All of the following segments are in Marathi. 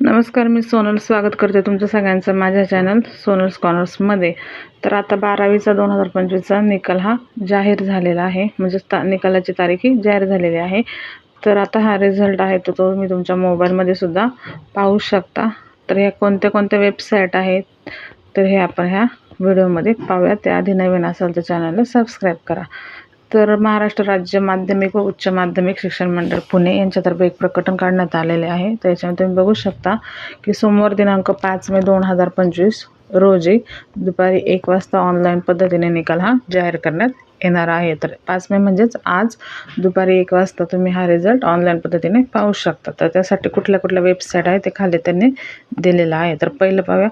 नमस्कार मी सोनल. स्वागत करते तुमचं सगळ्यांचं माझ्या चॅनल सोनल्स कॉर्नर्समध्ये तर आता बारावीचा दोन हजार पंचवीसचा निकाल हा जाहीर झालेला आहे. म्हणजे ता निकालाची तारीख ही जाहीर झालेली आहे. तर आता हा रिझल्ट आहे तो तो मी तुमच्या मोबाईलमध्ये सुद्धा पाहू शकता. तर ह्या कोणत्या कोणत्या वेबसाईट आहेत? तर हे आपण ह्या व्हिडिओमध्ये पाहूया. त्याआधी नवीन असाल तर चॅनलला सबस्क्राईब करा. तर महाराष्ट्र राज्य माध्यमिक व उच्च माध्यमिक शिक्षण मंडळ पुणे यांच्यातर्फे एक प्रकटन काढण्यात आलेले आहे. त्याच्यामध्ये तुम्ही बघू शकता की सोमवार दिनांक पाच मे दोन हजार पंचवीस रोजी दुपारी एक वाजता ऑनलाईन पद्धतीने निकाल हा जाहीर करण्यात येणार आहे. तर पाच मे म्हणजेच आज दुपारी एक वाजता तुम्ही हा रिझल्ट ऑनलाईन पद्धतीने पाहू शकता. तर त्यासाठी कुठल्या कुठल्या वेबसाईट आहे ते खाली त्यांनी दिलेलं आहे. तर पहिलं पाहूया.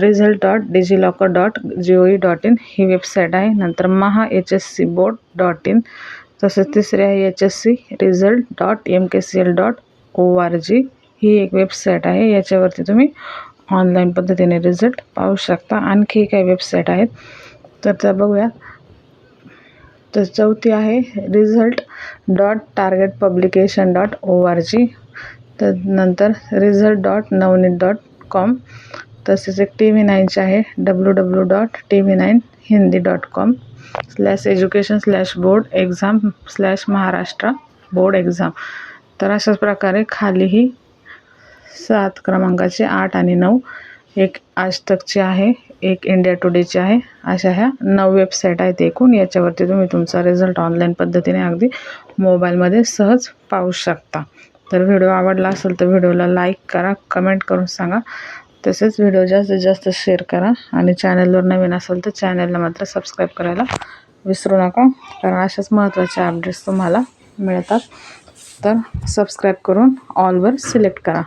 Result dot DigiLocker dot G O E dot in he website आहे. नंतर Maha H S C board dot in तसेच तिसरी आहे H S C result dot M K C L dot O R G ही एक वेबसाईट आहे. याच्यावरती तुम्ही ऑनलाईन पद्धतीने रिझल्ट पाहू शकता. आणखी काही वेबसाईट आहेत. तर त्या बघूया. तर चौथी आहे result dot target publication dot O R G तर नंतर result dot Navneet dot com. तसेच एक टी व्ही नाईनचे आहे. W W dot T V nine Hindi dot com slash education slash board exam slash Maharashtra board exam. तर अशाच प्रकारे खालीही सात क्रमांकाचे आठ आणि नऊ. एक आज तकची आहे एक इंडिया टुडेची आहे. अशा ह्या नऊ वेबसाईट आहेत एकूण. याच्यावरती तुम्ही तुमचा रिझल्ट ऑनलाईन पद्धतीने अगदी मोबाईलमध्ये सहज पाहू शकता. तर व्हिडिओ आवडला असेल तर व्हिडिओला लाईक करा कमेंट करून सांगा. तसेच व्हिडिओ जास्तीत जास्त शेअर करा आणि चॅनलवर नवीन असेल तर चॅनलला मात्र सबस्क्राईब करायला विसरू नका. कारण अशाच महत्त्वाचे अपडेट्स तुम्हाला मिळतात. तर सबस्क्राईब करून ऑलवर सिलेक्ट करा.